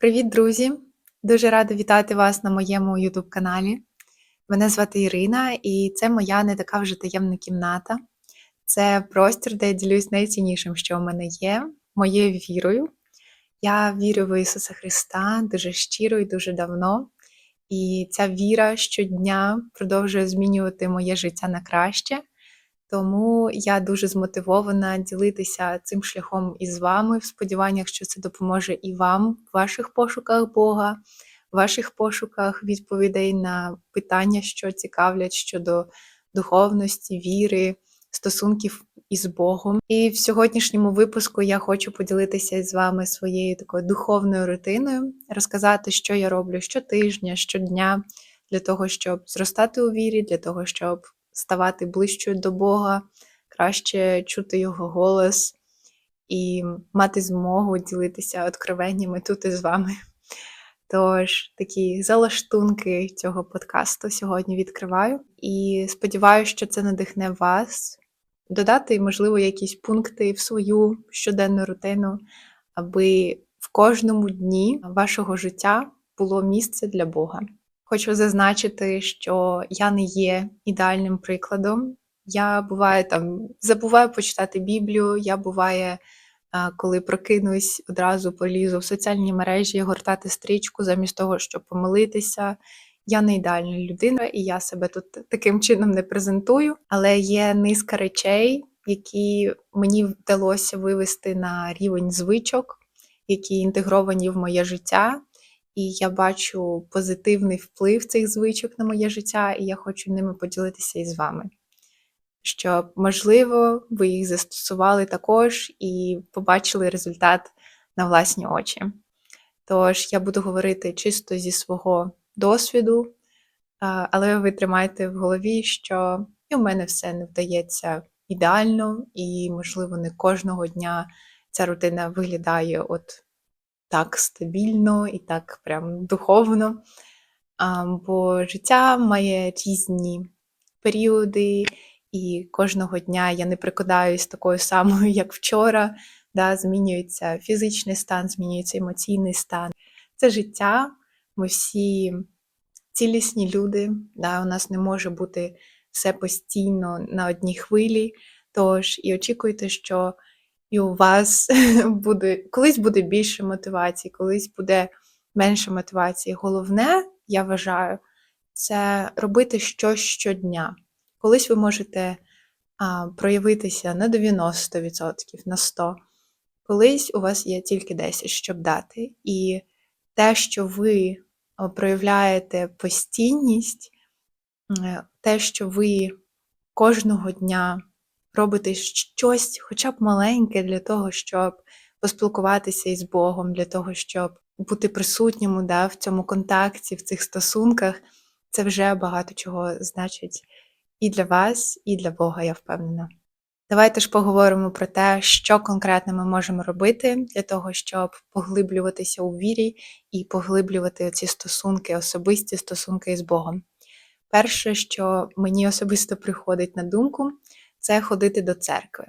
Привіт, друзі! Дуже рада вітати вас на моєму YouTube каналі. Мене звати Ірина, і це моя не така вже таємна кімната. Це простір, де я ділюсь найціннішим, що в мене є, моєю вірою. Я вірю в Ісуса Христа дуже щиро і дуже давно. І ця віра щодня продовжує змінювати моє життя на краще. Тому я дуже змотивована ділитися цим шляхом із вами, в сподіваннях, що це допоможе і вам в ваших пошуках Бога, в ваших пошуках відповідей на питання, що цікавлять щодо духовності, віри, стосунків із Богом. І в сьогоднішньому випуску я хочу поділитися з вами своєю такою духовною рутиною, розказати, що я роблю щотижня, щодня для того, щоб зростати у вірі, для того, щоб ставати ближчою до Бога, краще чути Його голос і мати змогу ділитися откровеннями тут із вами. Тож, такі залаштунки цього подкасту сьогодні відкриваю і сподіваюся, що це надихне вас додати, можливо, якісь пункти в свою щоденну рутину, аби в кожному дні вашого життя було місце для Бога. Хочу зазначити, що я не є ідеальним прикладом. Я буває там забуваю почитати Біблію. Я буває, коли прокинусь, одразу полізу в соціальні мережі, гортати стрічку замість того, щоб помилитися. Я не ідеальна людина, і я себе тут таким чином не презентую. Але є низка речей, які мені вдалося вивести на рівень звичок, які інтегровані в моє життя і я бачу позитивний вплив цих звичок на моє життя, і я хочу ними поділитися із вами. Щоб, можливо, ви їх застосували також і побачили результат на власні очі. Тож, я буду говорити чисто зі свого досвіду, але ви тримайте в голові, що і у мене все не вдається ідеально, і, можливо, не кожного дня ця рутина виглядає от так стабільно і так прям духовно. Бо життя має різні періоди, і кожного дня я не прикладаюсь такою самою, як вчора. Да, Змінюється фізичний стан, змінюється емоційний стан. Це життя, ми всі цілісні люди. Да, У нас не може бути все постійно на одній хвилі. Тож і очікуйте, що і у вас буде колись буде більше мотивації, колись буде менше мотивації. Головне, я вважаю, це робити щось щодня. Колись ви можете а, проявитися на 90%, на 100%. Колись у вас є тільки 10, щоб дати. І те, що ви проявляєте постійність, е, те, що ви кожного дня робити щось, хоча б маленьке, для того, щоб поспілкуватися із Богом, для того, щоб бути присутнім да, в цьому контакті, в цих стосунках, це вже багато чого значить і для вас, і для Бога, я впевнена. Давайте ж поговоримо про те, що конкретно ми можемо робити для того, щоб поглиблюватися у вірі і поглиблювати ці стосунки, особисті стосунки із Богом. Перше, що мені особисто приходить на думку, це ходити до церкви.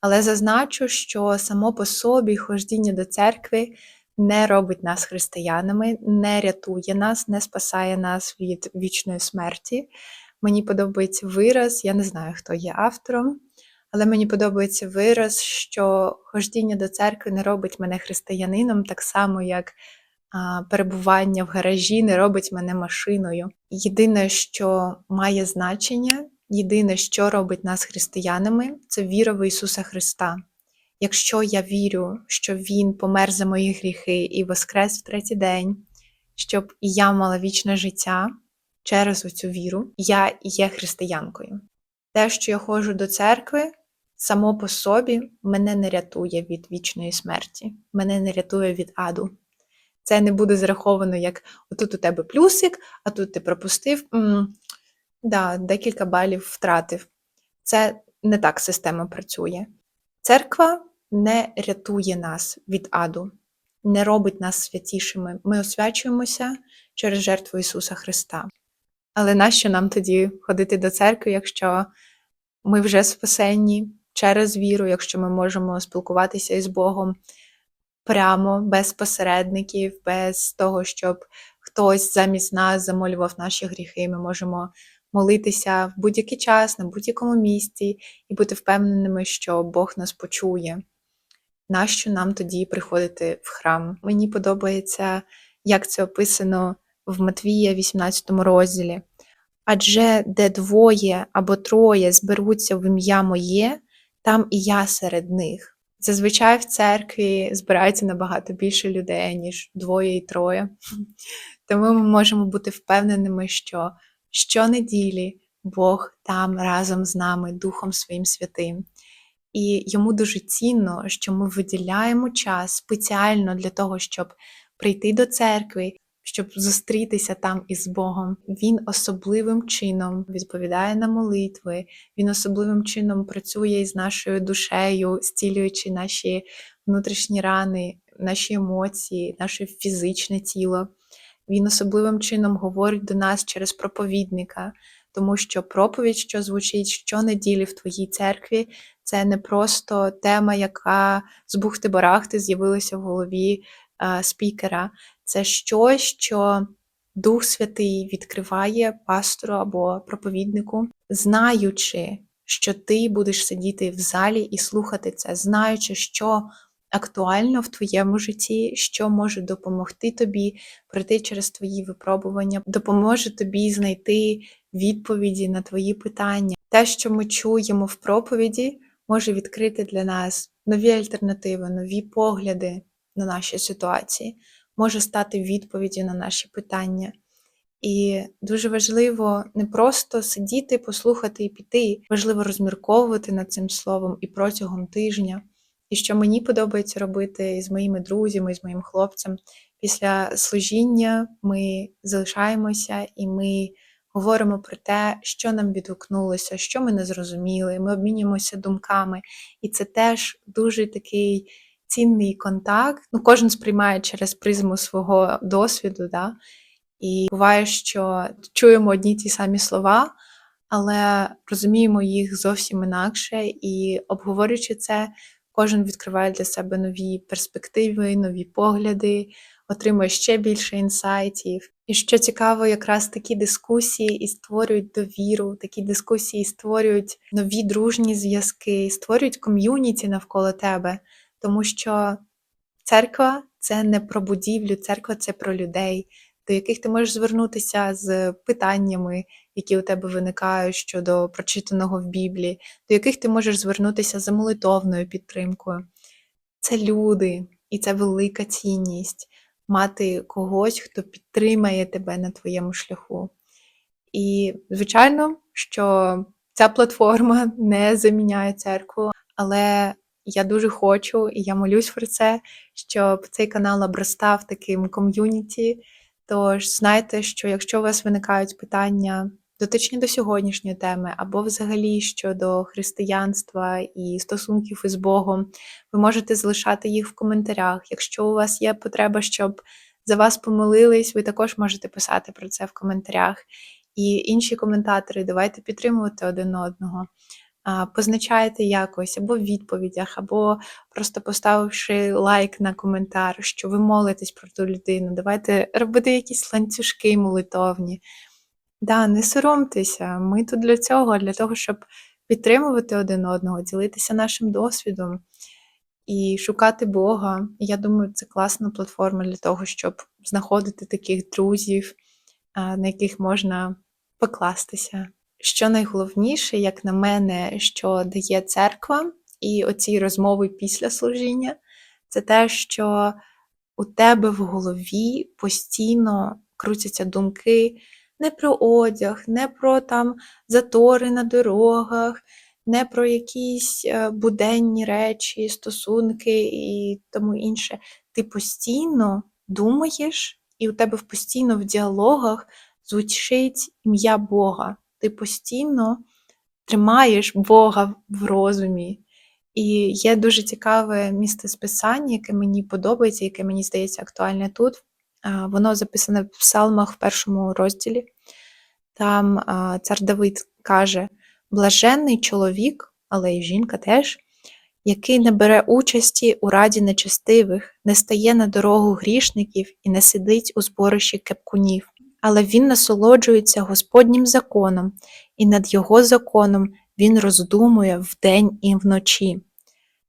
Але зазначу, що само по собі хождіння до церкви не робить нас християнами, не рятує нас, не спасає нас від вічної смерті. Мені подобається вираз, я не знаю, хто є автором, але мені подобається вираз, що хождіння до церкви не робить мене християнином, так само, як перебування в гаражі не робить мене машиною. Єдине, що має значення, Єдине, що робить нас християнами, це віра в Ісуса Христа. Якщо я вірю, що Він помер за мої гріхи і воскрес в третій день, щоб і я мала вічне життя через оцю віру, я є християнкою. Те, що я ходжу до церкви, само по собі мене не рятує від вічної смерті, мене не рятує від аду. Це не буде зараховано як отут у тебе плюсик, а тут ти пропустив. Да, декілька балів втратив. Це не так система працює. Церква не рятує нас від аду, не робить нас святішими. Ми освячуємося через жертву Ісуса Христа. Але нащо нам тоді ходити до церкви, якщо ми вже спасенні через віру, якщо ми можемо спілкуватися із Богом прямо, без посередників, без того, щоб хтось замість нас замолював наші гріхи. Ми можемо молитися в будь-який час, на будь-якому місці і бути впевненими, що Бог нас почує. Нащо нам тоді приходити в храм? Мені подобається, як це описано в Матвія, 18 розділі. Адже де двоє або троє зберуться в ім'я моє, там і я серед них. Зазвичай в церкві збирається набагато більше людей, ніж двоє і троє. Тому ми можемо бути впевненими, що щонеділі Бог там разом з нами, Духом Своїм Святим. І йому дуже цінно, що ми виділяємо час спеціально для того, щоб прийти до церкви, щоб зустрітися там із Богом. Він особливим чином відповідає на молитви, він особливим чином працює із нашою душею, зцілюючи наші внутрішні рани, наші емоції, наше фізичне тіло. Він особливим чином говорить до нас через проповідника, тому що проповідь, що звучить щонеділі в твоїй церкві, це не просто тема, яка з бухти-барахти з'явилася в голові е, спікера. Це щось, що Дух Святий відкриває пастору або проповіднику, знаючи, що ти будеш сидіти в залі і слухати це, знаючи, що актуально в твоєму житті, що може допомогти тобі пройти через твої випробування, допоможе тобі знайти відповіді на твої питання. Те, що ми чуємо в проповіді, може відкрити для нас нові альтернативи, нові погляди на наші ситуації, може стати відповіддю на наші питання. І дуже важливо не просто сидіти, послухати і піти, важливо розмірковувати над цим словом і протягом тижня. І що мені подобається робити з моїми друзями, з моїм хлопцем. Після служіння ми залишаємося і ми говоримо про те, що нам відгукнулося, що ми не зрозуміли. Ми обмінюємося думками. І це теж дуже такий цінний контакт. Ну, Кожен сприймає через призму свого досвіду. Да? І буває, що чуємо одні ті самі слова, але розуміємо їх зовсім інакше і обговорюючи це. Кожен відкриває для себе нові перспективи, нові погляди, отримує ще більше інсайтів. І що цікаво, якраз такі дискусії і створюють довіру, такі дискусії створюють нові дружні зв'язки, створюють ком'юніті навколо тебе, тому що церква це не про будівлю, церква це про людей, до яких ти можеш звернутися з питаннями, які у тебе виникають щодо прочитаного в Біблії, до яких ти можеш звернутися за молитовною підтримкою. Це люди, і це велика цінність мати когось, хто підтримає тебе на твоєму шляху. І, звичайно, що ця платформа не заміняє церкву, але я дуже хочу і я молюсь про це, щоб цей канал обростав таким ком'юніті. Тож знайте, що якщо у вас виникають питання дотичні до сьогоднішньої теми, або взагалі щодо християнства і стосунків із Богом, ви можете залишати їх в коментарях. Якщо у вас є потреба, щоб за вас помолились, ви також можете писати про це в коментарях. І інші коментатори, давайте підтримувати один одного. Позначайте якось або в відповідях, або просто поставивши лайк на коментар, що ви молитесь про ту людину. Давайте робити якісь ланцюжки молитовні. Да, не соромтеся, ми тут для цього, для того, щоб підтримувати один одного, ділитися нашим досвідом і шукати Бога. Я думаю, це класна платформа для того, щоб знаходити таких друзів, на яких можна покластися. Що найголовніше, як на мене, що дає церква і оці розмови після служіння, це те, що у тебе в голові постійно крутяться думки не про одяг, не про там затори на дорогах, не про якісь е, буденні речі, стосунки і тому інше. Ти постійно думаєш, і у тебе постійно в діалогах звучить ім'я Бога. Ти постійно тримаєш Бога в розумі. І є дуже цікаве місце списання, яке мені подобається, яке мені здається актуальне тут. Воно записане в псалмах в першому розділі. Там цар Давид каже: блаженний чоловік, але й жінка теж, який не бере участі у раді нечестивих, не стає на дорогу грішників і не сидить у зборищі кепкунів, але він насолоджується Господнім законом, і над його законом він роздумує вдень і вночі.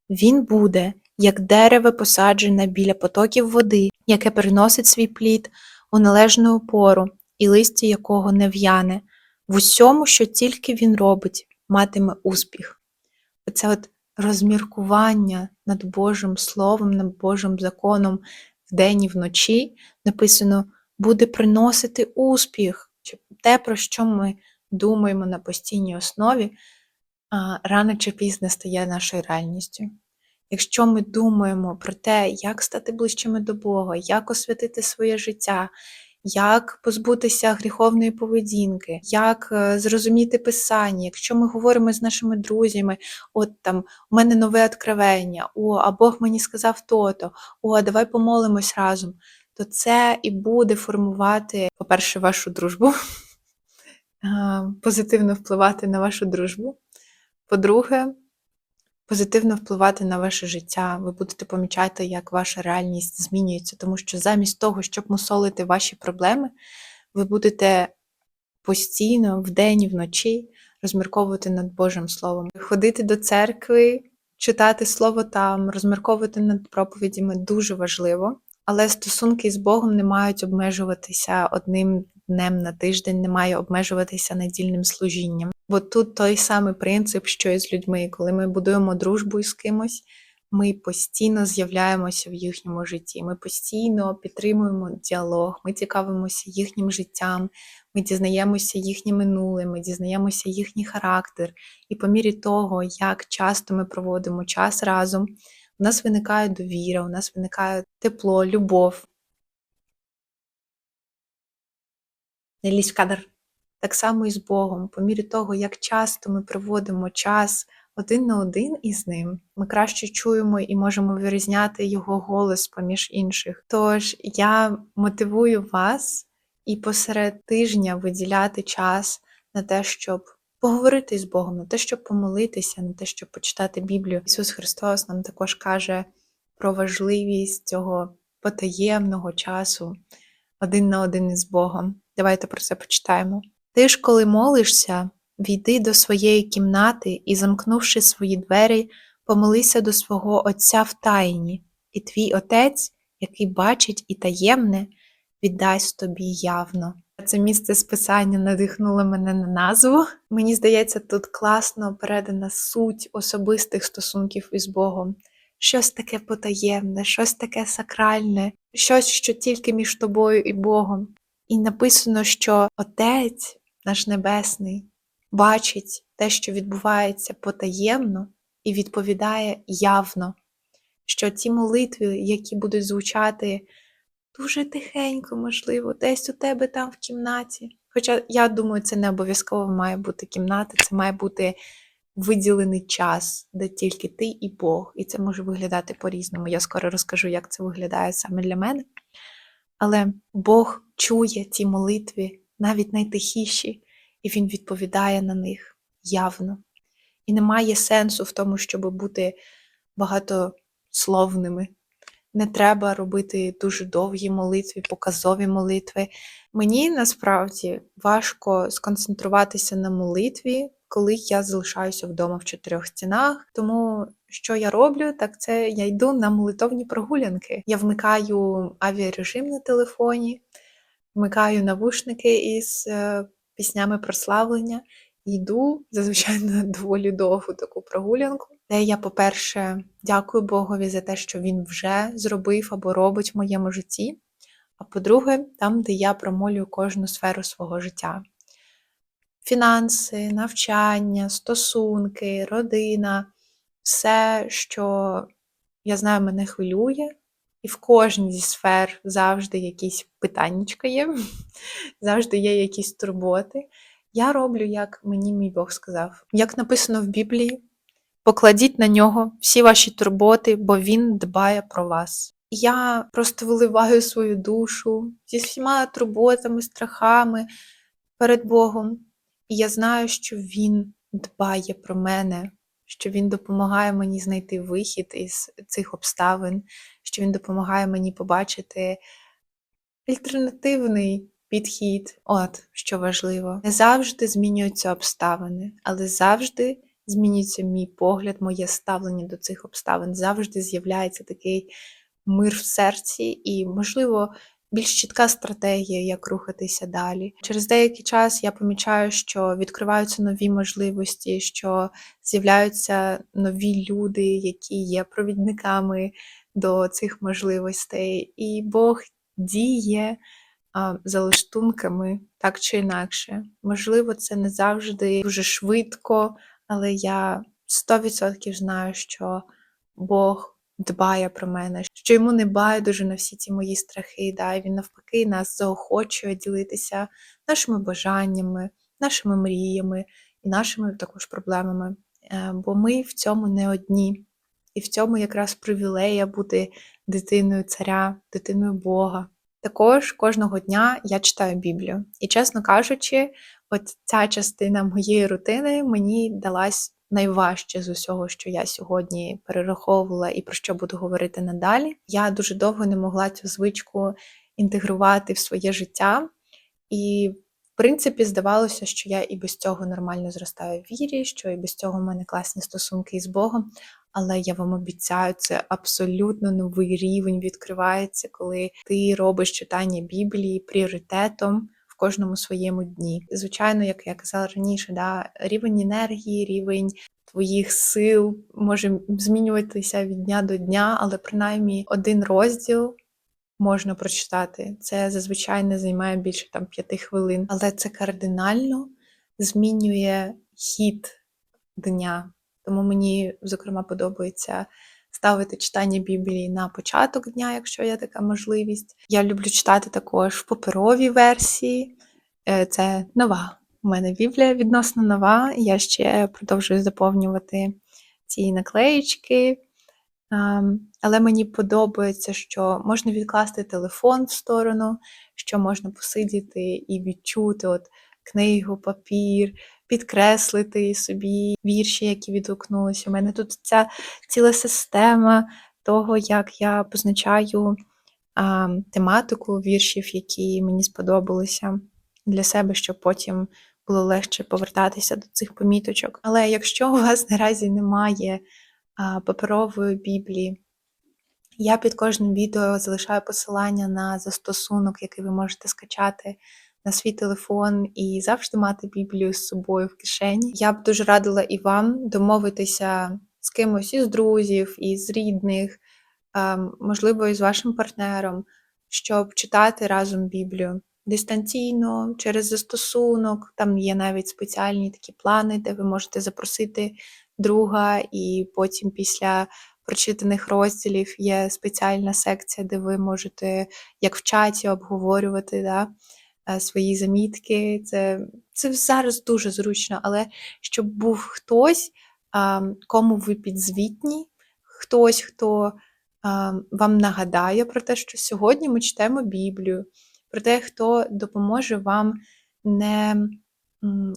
Він буде, як дерево посаджене біля потоків води, яке приносить свій плід у належну пору, і листя якого не в'яне. В усьому, що тільки він робить, матиме успіх. Оце от розміркування над Божим Словом, над Божим законом вдень і вночі написано буде приносити успіх. Чи Те, про що ми думаємо на постійній основі, рано чи пізно стає нашою реальністю. Якщо ми думаємо про те, як стати ближчими до Бога, як освятити своє життя, як позбутися гріховної поведінки, як е, зрозуміти писання, якщо ми говоримо з нашими друзями, от там у мене нове откровення, о, а Бог мені сказав то-то, о, давай помолимось разом, то це і буде формувати, по-перше, вашу дружбу, позитивно впливати на вашу дружбу. По-друге, позитивно впливати на ваше життя. Ви будете помічати, як ваша реальність змінюється, тому що замість того, щоб мусолити ваші проблеми, ви будете постійно, вдень і вночі розмірковувати над Божим Словом. Ходити до церкви, читати слово там, розмірковувати над проповідями дуже важливо. Але стосунки з Богом не мають обмежуватися одним днем на тиждень, не має обмежуватися недільним служінням. Бо тут той самий принцип, що і з людьми, коли ми будуємо дружбу із кимось, ми постійно з'являємося в їхньому житті. Ми постійно підтримуємо діалог, ми цікавимося їхнім життям, ми дізнаємося їхнє минуле, ми дізнаємося їхній характер. І по мірі того, як часто ми проводимо час разом, у нас виникає довіра, у нас виникає тепло, любов. Не в кадр. Так само і з Богом, по мірі того, як часто ми проводимо час один на один із ним, ми краще чуємо і можемо вирізняти його голос поміж інших. Тож я мотивую вас і посеред тижня виділяти час на те, щоб поговорити з Богом, на те, щоб помолитися, на те, щоб почитати Біблію. Ісус Христос нам також каже про важливість цього потаємного часу один на один із Богом. Давайте про це почитаємо. Ти ж, коли молишся, війди до своєї кімнати і, замкнувши свої двері, помолися до свого Отця в тайні, і твій Отець, який бачить і таємне, віддасть тобі явно. Це місце списання надихнуло мене на назву. Мені здається, тут класно передана суть особистих стосунків із Богом. Щось таке потаємне, щось таке сакральне, щось, що тільки між тобою і Богом. І написано, що Отець наш Небесний бачить те, що відбувається потаємно, і відповідає явно, що ті молитви, які будуть звучати дуже тихенько, можливо, десь у тебе там в кімнаті. Хоча я думаю, це не обов'язково має бути кімната, це має бути виділений час, де тільки ти і Бог. І це може виглядати по-різному. Я скоро розкажу, як це виглядає саме для мене. Але Бог чує ті молитви, навіть найтихіші, і Він відповідає на них явно. І немає сенсу в тому, щоб бути багатословними. Не треба робити дуже довгі молитви, показові молитви. Мені насправді важко сконцентруватися на молитві, коли я залишаюся вдома в чотирьох стінах. Тому що я роблю, так це я йду на молитовні прогулянки. Я вмикаю авіарежим на телефоні, вмикаю навушники із е, піснями прославлення. Йду зазвичай на доволі довгу таку прогулянку, де я, по-перше, дякую Богові за те, що він вже зробив або робить в моєму житті. А по-друге, там, де я промолюю кожну сферу свого життя: фінанси, навчання, стосунки, родина, все, що я знаю, мене хвилює. І в кожній зі сфер завжди якісь питаннячка є, завжди є якісь турботи. Я роблю, як мені мій Бог сказав. Як написано в Біблії, покладіть на нього всі ваші турботи, бо Він дбає про вас. Я просто виливаю свою душу зі всіма турботами, страхами перед Богом. І я знаю, що Він дбає про мене, що він допомагає мені знайти вихід із цих обставин, що він допомагає мені побачити альтернативний підхід. От що важливо, не завжди змінюються обставини, але завжди змінюється мій погляд, моє ставлення до цих обставин. Завжди з'являється такий мир в серці і, можливо, більш чітка стратегія, як рухатися далі. Через деякий час я помічаю, що відкриваються нові можливості, що з'являються нові люди, які є провідниками до цих можливостей, і Бог діє за лаштунками так чи інакше. Можливо, це не завжди дуже швидко, але я 100% знаю, що Бог дбає про мене, що йому не байдуже на всі ці мої страхи. Да? І він навпаки нас заохочує ділитися нашими бажаннями, нашими мріями і нашими також проблемами. Е, Бо ми в цьому не одні. І в цьому якраз привілея бути дитиною царя, дитиною Бога. Також кожного дня я читаю Біблію. І, чесно кажучи, от ця частина моєї рутини мені далась найважче з усього, що я сьогодні перераховувала і про що буду говорити надалі. Я дуже довго не могла цю звичку інтегрувати в своє життя. І, в принципі, здавалося, що я і без цього нормально зростаю в вірі, що і без цього в мене класні стосунки із Богом. Але я вам обіцяю, це абсолютно новий рівень відкривається, коли ти робиш читання Біблії пріоритетом в кожному своєму дні. Звичайно, як я казала раніше, да, рівень енергії, рівень твоїх сил може змінюватися від дня до дня, але принаймні один розділ. Можна прочитати. Це зазвичай не займає більше там п'яти хвилин, але це кардинально змінює хід дня. Тому мені, зокрема, подобається ставити читання Біблії на початок дня, якщо є така можливість. Я люблю читати також в паперовій версії. Е, Це нова. У мене Біблія відносно нова. Я ще продовжую заповнювати ці наклеїчки. Але мені подобається, що можна відкласти телефон в сторону, що можна посидіти і відчути от книгу, папір, підкреслити собі вірші, які відгукнулися. У мене тут ця ціла система того, як я позначаю а, тематику віршів, які мені сподобалися для себе, щоб потім було легше повертатися до цих поміточок. Але якщо у вас наразі немає а, паперової біблії, я під кожним відео залишаю посилання на застосунок, який ви можете скачати на свій телефон і завжди мати Біблію з собою в кишені. Я б дуже радила і вам домовитися з кимось із друзів, із рідних, ем, можливо, із вашим партнером, щоб читати разом Біблію. Дистанційно, через застосунок, там є навіть спеціальні такі плани, де ви можете запросити друга, і потім після прочитаних розділів є спеціальна секція, де ви можете, як в чаті, обговорювати да, свої замітки. Це, це зараз дуже зручно, але щоб був хтось, кому ви підзвітні, хтось, хто вам нагадає про те, що сьогодні ми читаємо Біблію, про те, хто допоможе вам не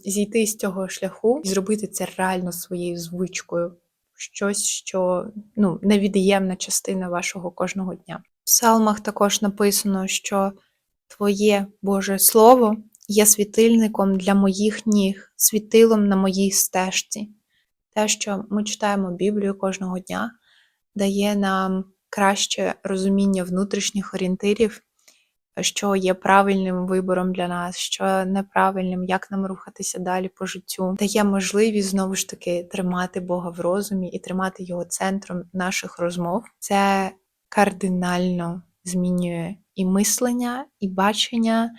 зійти з цього шляху і зробити це реально своєю звичкою. Щось, що ну, невід'ємна частина вашого кожного дня. В псалмах також написано, що Твоє Боже Слово є світильником для моїх ніг, світилом на моїй стежці. Те, що ми читаємо Біблію кожного дня, дає нам краще розуміння внутрішніх орієнтирів, що є правильним вибором для нас, що неправильним, як нам рухатися далі по життю, дає можливість знову ж таки тримати Бога в розумі і тримати його центром наших розмов. Це кардинально змінює і мислення, і бачення,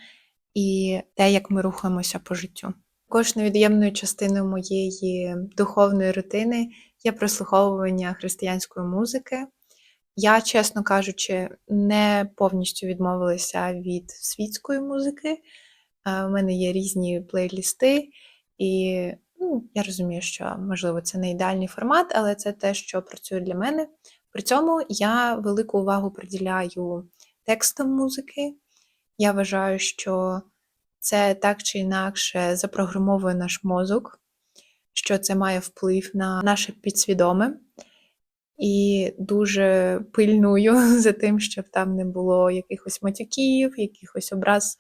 і те, як ми рухаємося по життю. Також невід'ємною частиною моєї духовної рутини є прослуховування християнської музики. Я, чесно кажучи, не повністю відмовилася від світської музики. У мене є різні плейлісти, і ну, я розумію, що можливо це не ідеальний формат, але це те, що працює для мене. При цьому я велику увагу приділяю текстам музики. Я вважаю, що це так чи інакше запрограмовує наш мозок. що це має вплив на наше підсвідоме. І дуже пильную за тим, щоб там не було якихось матюків, якихось образ,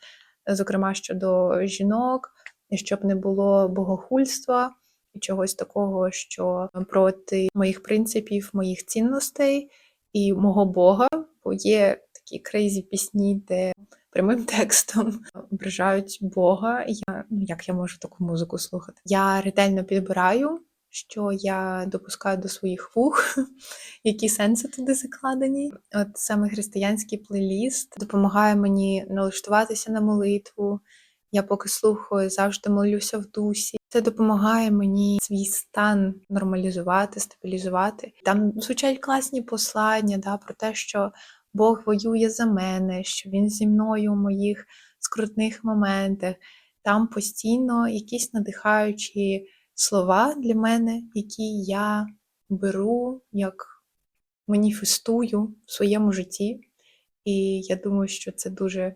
зокрема щодо жінок, щоб не було богохульства і чогось такого, що проти моїх принципів, моїх цінностей і мого Бога, бо є такі крейзі пісні, де прямим текстом ображають Бога. Я ну як я можу таку музику слухати? Я ретельно підбираю, що я допускаю до своїх вух, які сенси туди закладені. От саме християнський плейліст допомагає мені налаштуватися на молитву. Я поки слухаю, завжди молюся в дусі. Це допомагає мені свій стан нормалізувати, стабілізувати. Там звучать класні послання да, про те, що Бог воює за мене, що Він зі мною у моїх скрутних моментах. Там постійно якісь надихаючі слова для мене, які я беру, як маніфестую в своєму житті. І я думаю, що це дуже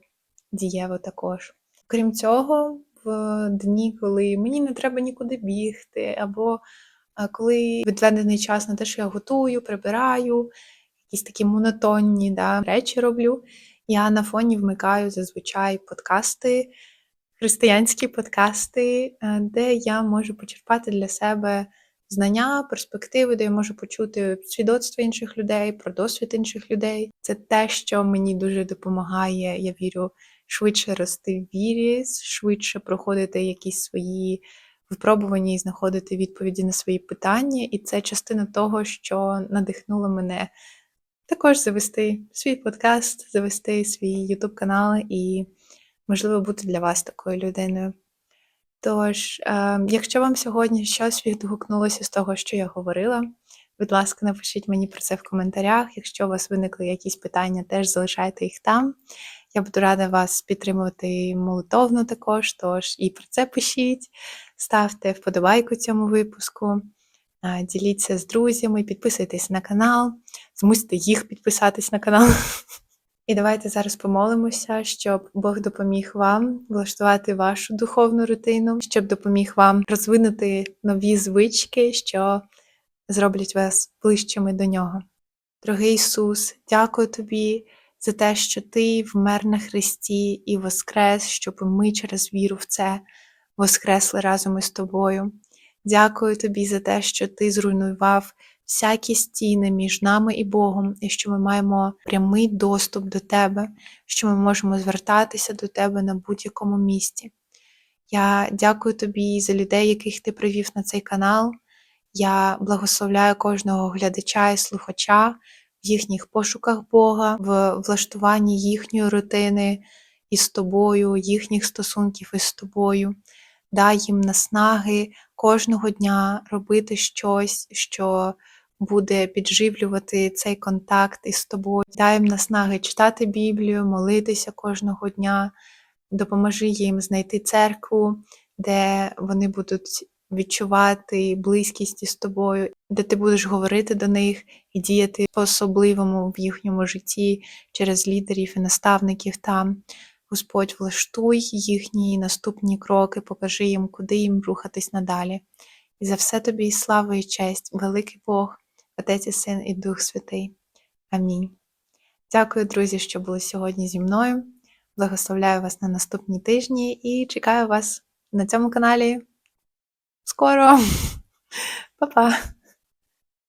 дієво також. Крім цього, в дні, коли мені не треба нікуди бігти, або коли відведений час на те, що я готую, прибираю, якісь такі монотонні да, речі роблю, я на фоні вмикаю зазвичай подкасти, християнські подкасти, е, де я можу почерпати для себе знання, перспективи, де я можу почути свідоцтва інших людей, про досвід інших людей. Це те, що мені дуже допомагає, я вірю, швидше рости в вірі, швидше проходити якісь свої випробування і знаходити відповіді на свої питання. І це частина того, що надихнуло мене також завести свій подкаст, завести свій YouTube канал і, можливо, бути для вас такою людиною. Тож, е, якщо вам сьогодні щось відгукнулося з того, що я говорила, будь ласка, напишіть мені про це в коментарях. Якщо у вас виникли якісь питання, теж залишайте їх там. Я буду рада вас підтримувати молитовно також, тож і про це пишіть, ставте вподобайку цьому випуску, е, діліться з друзями, підписуйтесь на канал, змусьте їх підписатись на канал. І давайте зараз помолимося, щоб Бог допоміг вам влаштувати вашу духовну рутину, щоб допоміг вам розвинути нові звички, що зроблять вас ближчими до нього. Дорогий Ісус, дякую тобі за те, що Ти вмер на Христі і воскрес, щоб ми через віру в це воскресли разом із тобою. Дякую тобі за те, що ти зруйнував всякі стіни між нами і Богом, і що ми маємо прямий доступ до Тебе, що ми можемо звертатися до Тебе на будь-якому місці. Я дякую тобі за людей, яких ти привів на цей канал. Я благословляю кожного глядача і слухача в їхніх пошуках Бога, в влаштуванні їхньої рутини із тобою, їхніх стосунків із тобою. Дай їм наснаги кожного дня робити щось, що буде підживлювати цей контакт із тобою. Дай їм наснаги читати Біблію, молитися кожного дня, допоможи їм знайти церкву, де вони будуть відчувати близькість із тобою, де ти будеш говорити до них і діяти по-особливому в їхньому житті через лідерів і наставників там. Господь, влаштуй їхні наступні кроки, покажи їм, куди їм рухатись надалі. І за все тобі і слава і честь, великий Бог, Отець і Син і Дух Святий. Амінь. Дякую, друзі, що були сьогодні зі мною. Благословляю вас на наступні тижні і чекаю вас на цьому каналі. Скоро! Па-па!